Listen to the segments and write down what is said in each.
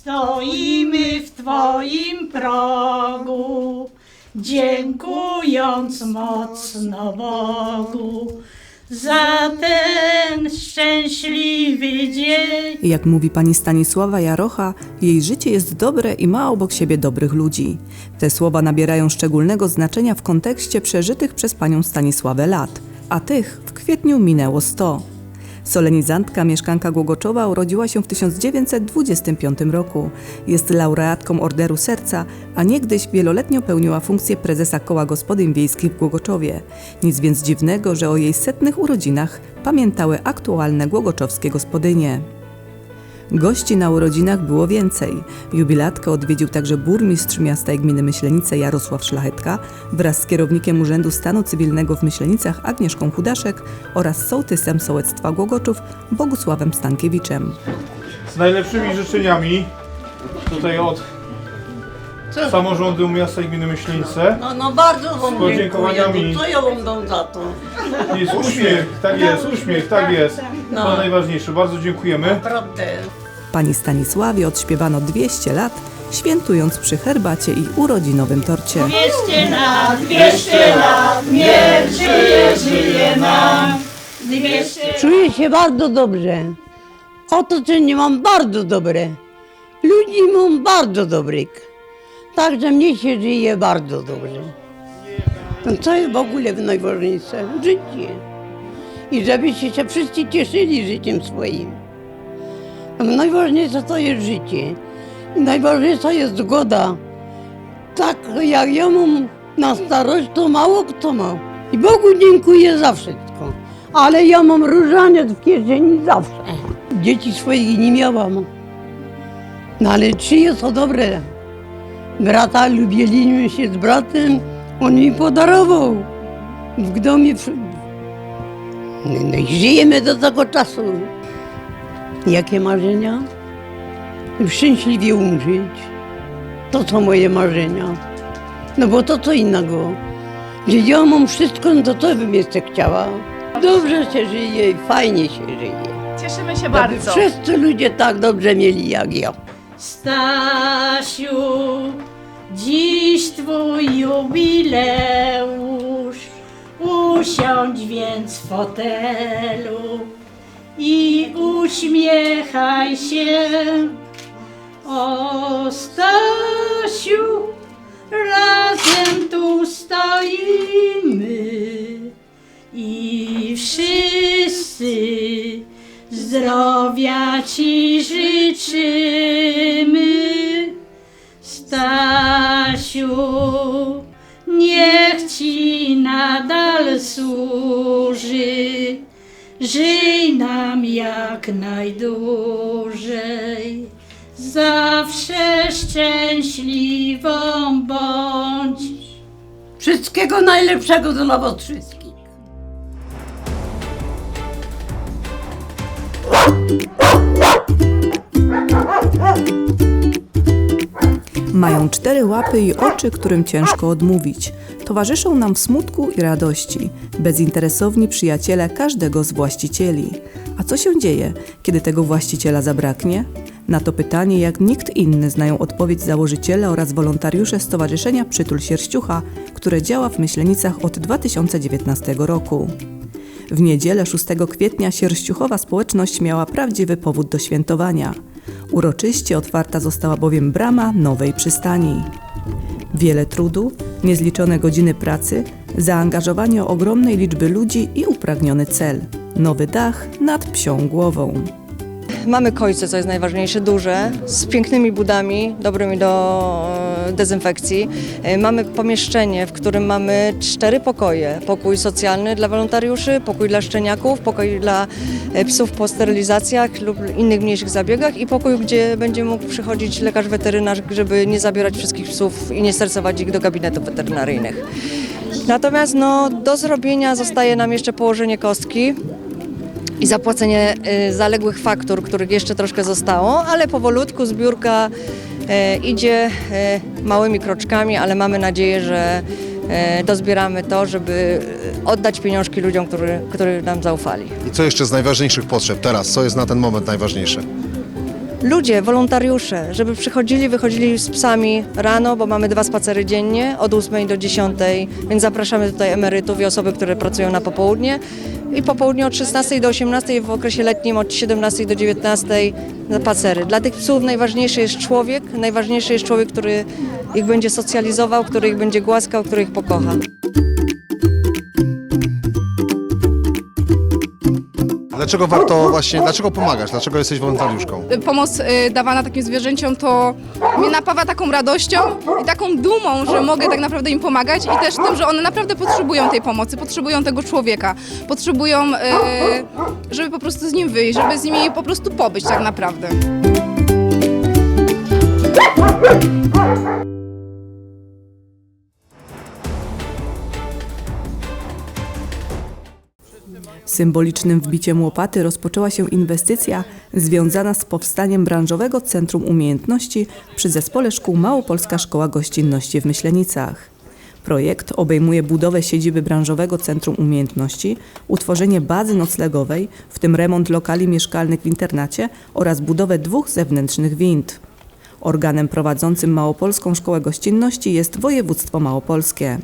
stoimy w Twoim progu, dziękując mocno Bogu za ten szczęśliwy dzień. Jak mówi pani Stanisława Jarocha, jej życie jest dobre i ma obok siebie dobrych ludzi. Te słowa nabierają szczególnego znaczenia w kontekście przeżytych przez panią Stanisławę lat, a tych w kwietniu minęło 100. Solenizantka, mieszkanka Głogoczowa urodziła się w 1925 roku. Jest laureatką Orderu Serca, a niegdyś wieloletnio pełniła funkcję prezesa Koła Gospodyń Wiejskich w Głogoczowie. Nic więc dziwnego, że o jej setnych urodzinach pamiętały aktualne głogoczowskie gospodynie. Gości na urodzinach było więcej. Jubilatkę odwiedził także burmistrz miasta i gminy Myślenice Jarosław Szlachetka wraz z kierownikiem Urzędu Stanu Cywilnego w Myślenicach Agnieszką Chudaszek oraz sołtysem sołectwa Głogoczów Bogusławem Stankiewiczem. Z najlepszymi życzeniami tutaj od samorządu miasta i gminy Myśleńce. No, no bardzo wam podziękowaniami. dziękuję. No, co ja wam dam za to? Jest uśmiech, tak jest, uśmiech, tak jest. No. To najważniejsze, bardzo dziękujemy. Naprawdę. Pani Stanisławie odśpiewano 200 lat, świętując przy herbacie i urodzinowym torcie. 200 lat, 200 lat, niech żyje, żyje nam. 200 Czuję się bardzo dobrze. Otoczenie mam bardzo dobre. Ludzi mam bardzo dobrych. Także mnie się żyje bardzo dobrze. No co jest w ogóle najważniejsze? Życie. I żebyście się wszyscy cieszyli życiem swoim. Najważniejsze to jest życie. Najważniejsza jest zgoda. Tak jak ja mam na starość, to mało kto ma. I Bogu dziękuję za wszystko. Ale ja mam różaniec w kieszeni zawsze. Dzieci swoich nie miałam. No ale czyje to dobre? Brata lubiliśmy się z bratem, on mi podarował. W domie. no i żyjemy do tego czasu. Jakie marzenia? Szczęśliwie umrzeć. To są moje marzenia. No bo to co innego. Że ja mam wszystko, no to co bym jeszcze chciała? Dobrze się żyje i fajnie się żyje. Cieszymy się Aby bardzo. wszyscy ludzie tak dobrze mieli jak ja. Stasiu, dziś twój jubileusz. Usiądź więc w fotelu i uśmiechaj się. O Stasiu, razem tu stoimy i wszyscy zdrowia ci życzymy. Stasiu, niech ci nadal służy, żyj nam jak najdłużej. Zawsze szczęśliwą bądź. Wszystkiego najlepszego dla was wszystkich. Mają cztery łapy i oczy, którym ciężko odmówić. Towarzyszą nam w smutku i radości, bezinteresowni przyjaciele każdego z właścicieli. A co się dzieje, kiedy tego właściciela zabraknie? Na to pytanie, jak nikt inny, znają odpowiedź założyciele oraz wolontariusze Stowarzyszenia Przytul Sierściucha, które działa w Myślenicach od 2019 roku. W niedzielę 6 kwietnia sierściuchowa społeczność miała prawdziwy powód do świętowania. Uroczyście otwarta została bowiem brama nowej przystani. Wiele trudu, niezliczone godziny pracy, zaangażowanie ogromnej liczby ludzi i upragniony cel nowy dach nad psią głową. Mamy kojce, co jest najważniejsze, duże, z pięknymi budami, dobrymi do e, dezynfekcji. E, Mamy pomieszczenie, w którym mamy cztery pokoje. Pokój socjalny dla wolontariuszy, pokój dla szczeniaków, pokój dla e, psów po sterylizacjach lub innych mniejszych zabiegach i pokój, gdzie będzie mógł przychodzić lekarz weterynarz, żeby nie zabierać wszystkich psów i nie stresować ich do gabinetów weterynaryjnych. Natomiast no, do zrobienia zostaje nam jeszcze położenie kostki, i zapłacenie y, zaległych faktur, których jeszcze troszkę zostało, ale powolutku zbiórka y, idzie y, małymi kroczkami, ale mamy nadzieję, że dozbieramy to, żeby oddać pieniążki ludziom, którzy, którzy nam zaufali. I co jeszcze z najważniejszych potrzeb teraz? Co jest na ten moment najważniejsze? Ludzie, wolontariusze, żeby przychodzili, wychodzili z psami rano, bo mamy dwa spacery dziennie od 8 do 10, więc zapraszamy tutaj emerytów i osoby, które pracują na popołudnie. I po południu od 16 do 18, w okresie letnim od 17 do 19 na spacery. Dla tych psów najważniejszy jest człowiek, najważniejszy jest człowiek, który ich będzie socjalizował, który ich będzie głaskał, który ich pokocha. Dlaczego warto właśnie, dlaczego pomagasz? Dlaczego jesteś wolontariuszką? pomoc y, dawana takim zwierzęciom to mnie napawa taką radością i taką dumą, że mogę tak naprawdę im pomagać i też tym, że one naprawdę potrzebują tej pomocy, potrzebują tego człowieka, potrzebują, y, żeby po prostu z nim wyjść, żeby z nimi po prostu pobyć tak naprawdę. Symbolicznym wbiciem łopaty rozpoczęła się inwestycja związana z powstaniem branżowego Centrum Umiejętności przy Zespole Szkół Małopolska Szkoła Gościnności w Myślenicach. Projekt obejmuje budowę siedziby branżowego Centrum Umiejętności, utworzenie bazy noclegowej, w tym remont lokali mieszkalnych w internacie oraz budowę dwóch zewnętrznych wind. Organem prowadzącym Małopolską Szkołę Gościnności jest województwo małopolskie.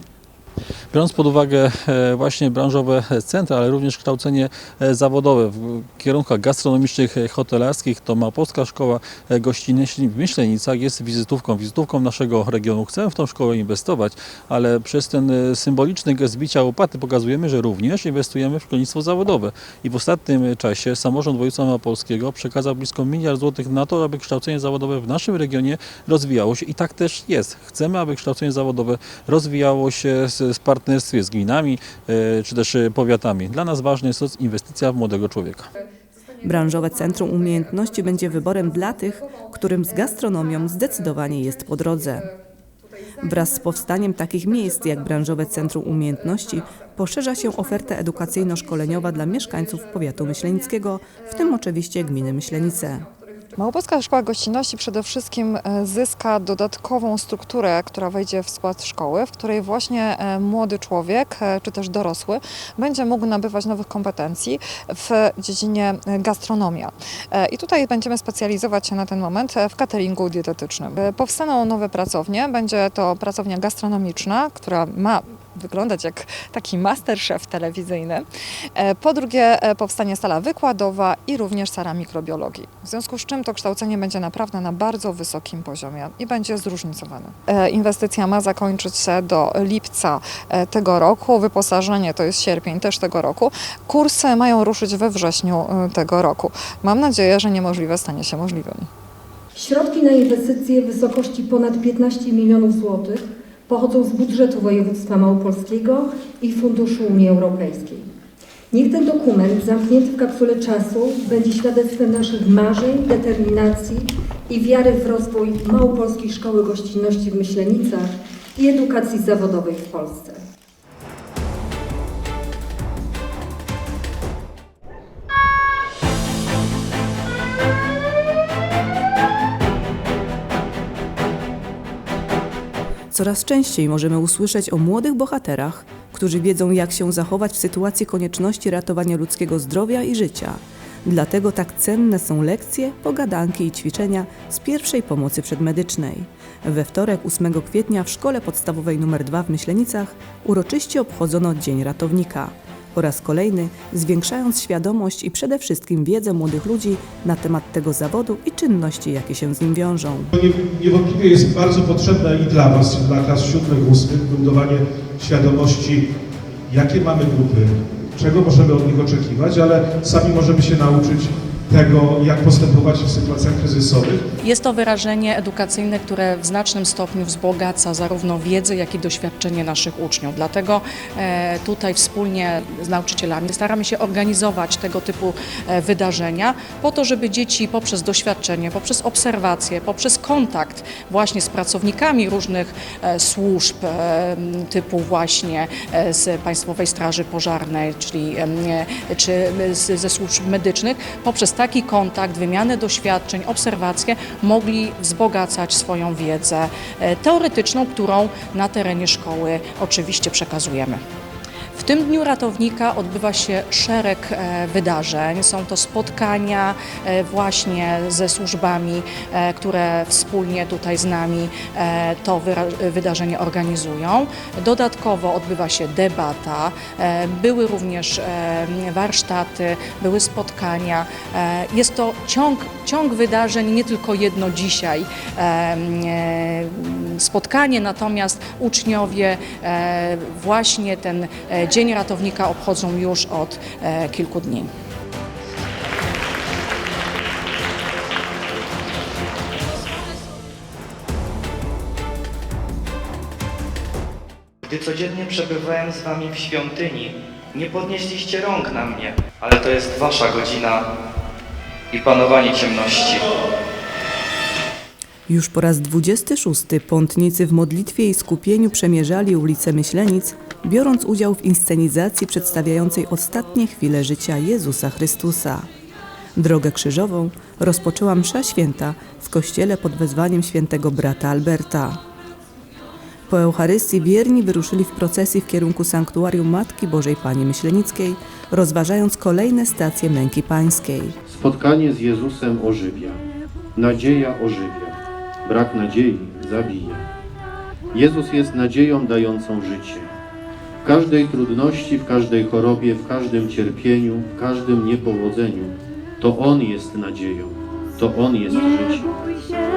Biorąc pod uwagę e, właśnie branżowe centra, ale również kształcenie e, zawodowe w kierunkach gastronomicznych, e, hotelarskich, to Małopolska Szkoła Gościnności w Myślenicach jest wizytówką, wizytówką naszego regionu. Chcemy w tą szkołę inwestować, ale przez ten symboliczny gest zbicia łopaty pokazujemy, że również inwestujemy w szkolnictwo zawodowe. I w ostatnim czasie samorząd województwa małopolskiego przekazał blisko miliard złotych na to, aby kształcenie zawodowe w naszym regionie rozwijało się i tak też jest. Chcemy, aby kształcenie zawodowe rozwijało się z- w partnerstwie z gminami e, czy też e, powiatami. Dla nas ważna jest inwestycja w młodego człowieka. Branżowe Centrum Umiejętności będzie wyborem dla tych, którym z gastronomią zdecydowanie jest po drodze. Wraz z powstaniem takich miejsc jak Branżowe Centrum Umiejętności poszerza się oferta edukacyjno-szkoleniowa dla mieszkańców powiatu myślenickiego, w tym oczywiście gminy Myślenice. Małopolska Szkoła Gościnności przede wszystkim e, zyska dodatkową strukturę, która wejdzie w skład szkoły, w której właśnie e, młody człowiek, e, czy też dorosły, będzie mógł nabywać nowych kompetencji w dziedzinie gastronomia. I tutaj będziemy specjalizować się na ten moment w cateringu dietetycznym. Powstaną nowe pracownie, będzie to pracownia gastronomiczna, która ma wyglądać jak taki masterchef telewizyjny. E, Po drugie e, powstanie sala wykładowa i również sala mikrobiologii. W związku z czym to kształcenie będzie naprawdę na bardzo wysokim poziomie i będzie zróżnicowane. E, Inwestycja ma zakończyć się do lipca tego roku, wyposażenie to jest sierpień też tego roku. Kursy mają ruszyć we wrześniu tego roku. Mam nadzieję, że niemożliwe stanie się możliwym. Środki na inwestycje w wysokości ponad 15 milionów złotych pochodzą z budżetu województwa małopolskiego i Funduszu Unii Europejskiej. Niech ten dokument zamknięty w kapsule czasu będzie świadectwem naszych marzeń, determinacji i wiary w rozwój Małopolskiej Szkoły Gościnności w Myślenicach i edukacji zawodowej w Polsce. Coraz częściej możemy usłyszeć o młodych bohaterach, którzy wiedzą, jak się zachować w sytuacji konieczności ratowania ludzkiego zdrowia i życia. Dlatego tak cenne są lekcje, pogadanki i ćwiczenia z pierwszej pomocy przedmedycznej. We wtorek 8 kwietnia w szkole podstawowej nr 2 w Myślenicach uroczyście obchodzono Dzień Ratownika. Po raz kolejny zwiększając świadomość i przede wszystkim wiedzę młodych ludzi na temat tego zawodu i czynności, jakie się z nim wiążą. Nie- Niewątpliwie jest bardzo potrzebne i dla Was, i dla klas siódmych, ósmych, budowanie świadomości, jakie mamy grupy, czego możemy od nich oczekiwać, ale sami możemy się nauczyć tego, jak postępować w sytuacjach kryzysowych. Jest to wyrażenie edukacyjne, które w znacznym stopniu wzbogaca zarówno wiedzę, jak i doświadczenie naszych uczniów. Dlatego e, tutaj wspólnie z nauczycielami staramy się organizować tego typu e, wydarzenia po to, żeby dzieci poprzez doświadczenie, poprzez obserwacje, poprzez kontakt właśnie z pracownikami różnych e, służb typu właśnie z Państwowej Straży Pożarnej, czyli czy ze służb medycznych, poprzez taki kontakt, wymianę doświadczeń, obserwacje mogli wzbogacać swoją wiedzę e, teoretyczną, którą na terenie szkoły oczywiście przekazujemy. W tym Dniu Ratownika odbywa się szereg e, wydarzeń. Są to spotkania e, właśnie ze służbami, e, które wspólnie tutaj z nami to wydarzenie organizują. Dodatkowo odbywa się debata, były również warsztaty, były spotkania. Jest to ciąg, ciąg wydarzeń, nie tylko jedno dzisiaj e, spotkanie, natomiast uczniowie właśnie ten Dzień Ratownika obchodzą już od e, kilku dni. Gdy codziennie przebywałem z wami w świątyni, nie podnieśliście rąk na mnie, ale to jest wasza godzina i panowanie ciemności. Już po raz 26 pątnicy w modlitwie i skupieniu przemierzali ulice Myślenic, biorąc udział w inscenizacji przedstawiającej ostatnie chwile życia Jezusa Chrystusa. Drogę krzyżową rozpoczęła msza święta w kościele pod wezwaniem świętego brata Alberta. Po Eucharystii wierni wyruszyli w procesji w kierunku sanktuarium Matki Bożej Pani Myślenickiej, rozważając kolejne stacje męki pańskiej. Spotkanie z Jezusem ożywia. Nadzieja ożywia. Brak nadziei zabija. Jezus jest nadzieją dającą życie. W każdej trudności, w każdej chorobie, w każdym cierpieniu, w każdym niepowodzeniu, to On jest nadzieją. To On jest życiem.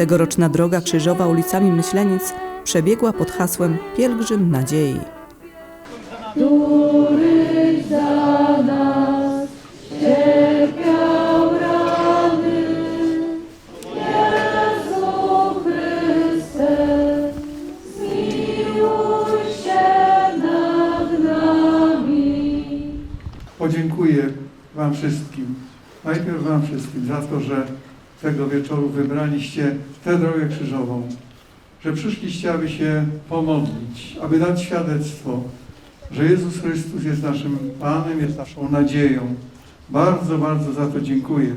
Tegoroczna droga krzyżowa ulicami Myślenic przebiegła pod hasłem Pielgrzym Nadziei. Za nas cierpiał rany. Jezu Chryste, zmiłuj się nad nami. Podziękuję Wam wszystkim, najpierw Wam wszystkim za to, że tego wieczoru wybraliście tę drogę krzyżową, że przyszliście, aby się pomodlić, aby dać świadectwo, że Jezus Chrystus jest naszym Panem, jest naszą nadzieją. Bardzo, bardzo za to dziękuję.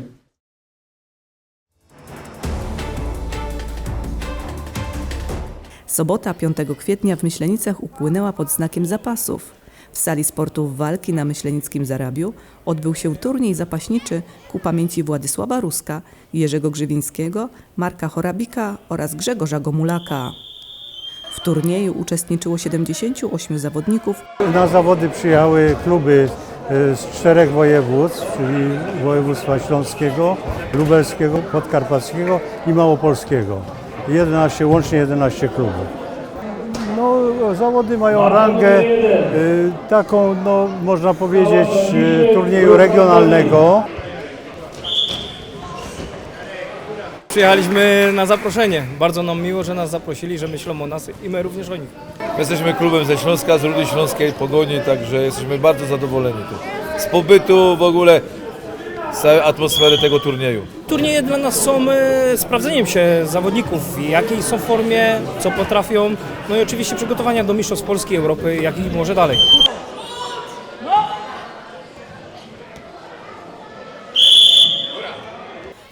Sobota 5 kwietnia w Myślenicach upłynęła pod znakiem zapasów. W sali sportów walki na Myślenickim Zarabiu odbył się turniej zapaśniczy ku pamięci Władysława Ruska, Jerzego Grzywińskiego, Marka Chorabika oraz Grzegorza Gomulaka. W turnieju uczestniczyło 78 zawodników, Na zawody przyjechały kluby e, z czterech województw, czyli województwa śląskiego, lubelskiego, podkarpackiego i małopolskiego. 11, łącznie 11 klubów. Zawody mają rangę e, taką, no, można powiedzieć, e, turnieju regionalnego. Przyjechaliśmy na zaproszenie. Bardzo nam miło, że nas zaprosili, że myślą o nas i my również o nich. Jesteśmy klubem ze Śląska, z Rudy Śląskiej, Pogoni, także jesteśmy bardzo zadowoleni tu. Z pobytu w ogóle, całej atmosfery tego turnieju. Turnieje dla nas są e, sprawdzeniem się zawodników, w jakiej są formie, co potrafią. No i oczywiście przygotowania do Mistrzostw Polski, Europy, jak i może dalej.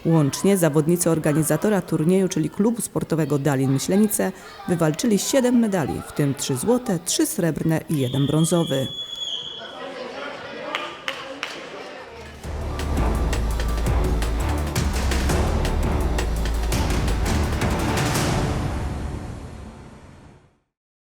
Łącznie zawodnicy organizatora turnieju, czyli klubu sportowego Dalin Myślenice, wywalczyli 7 medali, w tym 3 złote, 3 srebrne i 1 brązowy.